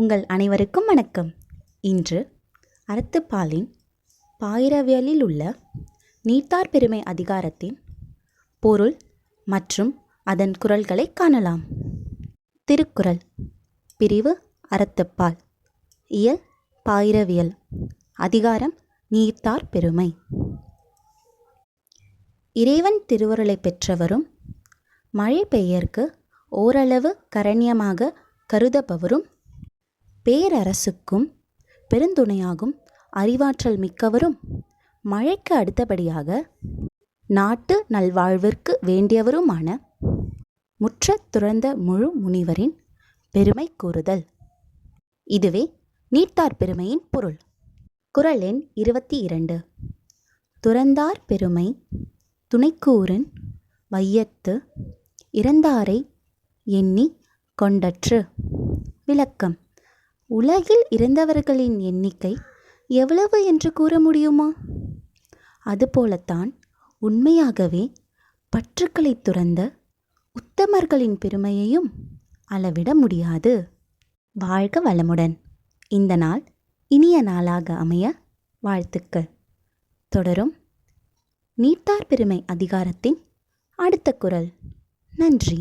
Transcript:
உங்கள் அனைவருக்கும் வணக்கம். இன்று அறத்துப்பாலின் பாயிரவியலில் உள்ள நீத்தார் பெருமை அதிகாரத்தின் பொருள் மற்றும் அதன் குரல்களை காணலாம். திருக்குறள் பிரிவு அறத்துப்பால் இயல் பாயிரவியல் அதிகாரம் நீத்தார் பெருமை. இறைவன் திருவருளை பெற்றவரும் மழை பெய்யற்கு ஓரளவு கரண்யமாக கருதப்பவரும் பேரரசுக்கும் பெருந்துணையாகும் அறிவாற்றல் மிக்கவரும் மழைக்கு அடுத்தபடியாக நாட்டு நல்வாழ்விற்கு வேண்டியவருமான முற்றத் துறந்த முழு முனிவரின் பெருமை கூறுதல். இதுவே நீட்டார் பெருமையின் பொருள். குறள் எண் இருபத்தி இரண்டு துறந்தார் பெருமை துணைக்கூறின் வையத்து இறந்தாரை எண்ணி கொண்டற்று. விளக்கம். உலகில் இறந்தவர்களின் எண்ணிக்கை எவ்வளவு என்று கூற முடியுமா? அதுபோலத்தான் உண்மையாகவே பற்றுக்களை துறந்த உத்தமர்களின் பெருமையையும் அளவிட முடியாது. வாழ்க வளமுடன். இந்த நாள் இனிய நாளாக அமைய வாழ்த்துக்கள். தொடரும் நீட்டார் பெருமை அதிகாரத்தின் அடுத்த குரல். நன்றி.